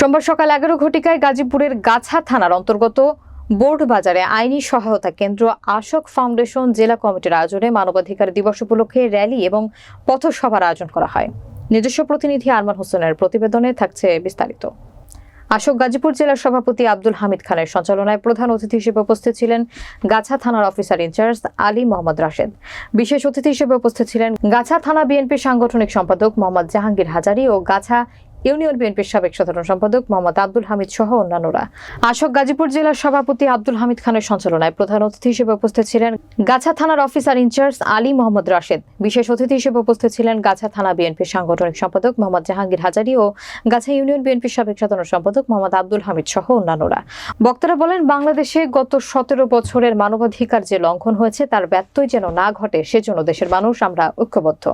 সোমবার সকাল এগারো ঘটিকায় গাজীপুরের গাছা থানার অন্তর্গত বোর্ড বাজারে আইনি সহায়তা কেন্দ্র আশোক ফাউন্ডেশন জেলা কমিটির আয়োজনে মানবাধিকার দিবস উপলক্ষে র্যালি এবং পথসভার আয়োজন করা হয়। নিজস্ব প্রতিনিধি আরমান হোসেনের প্রতিবেদনে থাকছে বিস্তারিত। আশোক গাজীপুর জেলার সভাপতি আব্দুল হামিদ খানের সঞ্চালনায় প্রধান অতিথি হিসেবে উপস্থিত ছিলেন গাছা থানার officer in charge Ali Mohammad Rashed. বিশেষ অতিথি হিসেবে উপস্থিত ছিলেন গাছা থানা বিএনপির সাংগঠনিক সম্পাদক মোহাম্মদ জাহাঙ্গীর হাজারি ও গাছা ইউনিয়ন বিএনপির সাবেক সাধারণ সম্পাদক মোহাম্মদ আব্দুল হামিদ সহ অন্যান্যরা। আশোক গাজীপুর জেলার সভাপতি আব্দুল হামিদ খানের সঞ্চালনায় প্রধান অতিথি হিসেবে উপস্থিত ছিলেন গাছা থানার officer in charge Ali Mohammad Rashed. বিশেষ অতিথি হিসেবে উপস্থিত ছিলেন গাছা থানা বিএনপির সাংগঠনিক সম্পাদক মোহাম্মদ জাহাঙ্গীর হাজারি ও গাছা ইউনিয়ন বিএনপির সাবেক সাধারণ সম্পাদক মোহাম্মদ আব্দুল হামিদ সহ অন্যান্যরা। বক্তারা বলেন, বাংলাদেশে গত সতেরো বছরের মানবাধিকার যে লঙ্ঘন হয়েছে, তার ব্যত্যয় যেন না ঘটে, সেজন্য দেশের মানুষ আমরা ঐক্যবদ্ধ।